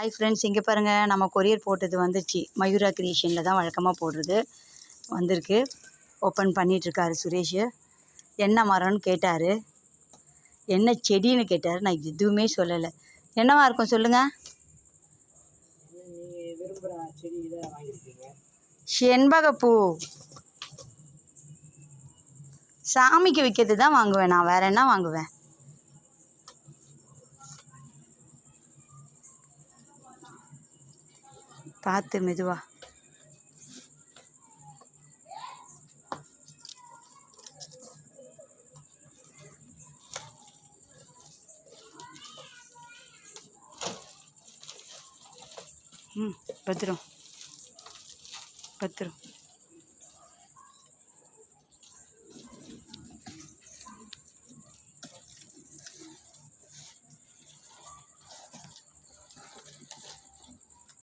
Hi friends இங்கே பாருங்கள் நம்ம கொரியர் போட்டது வந்துச்சு. மயூரா கிரியேஷனில் தான் வழக்கமாக போடுறது. வந்திருக்கு. ஓப்பன் பண்ணிகிட்ருக்காரு சுரேஷ். என்ன மரம்னு கேட்டார். என்ன செடின்னு கேட்டார். நான் எதுவுமே சொல்லலை. என்னவா இருக்கும் சொல்லுங்கள் செண்பகப்பூ. சாமிக்கு விற்கிறது தான் வாங்குவேன் நான். வேறு என்ன வாங்குவேன்? பார்த்து மெதுவா. ம் பத்திரம். பத்திரம்.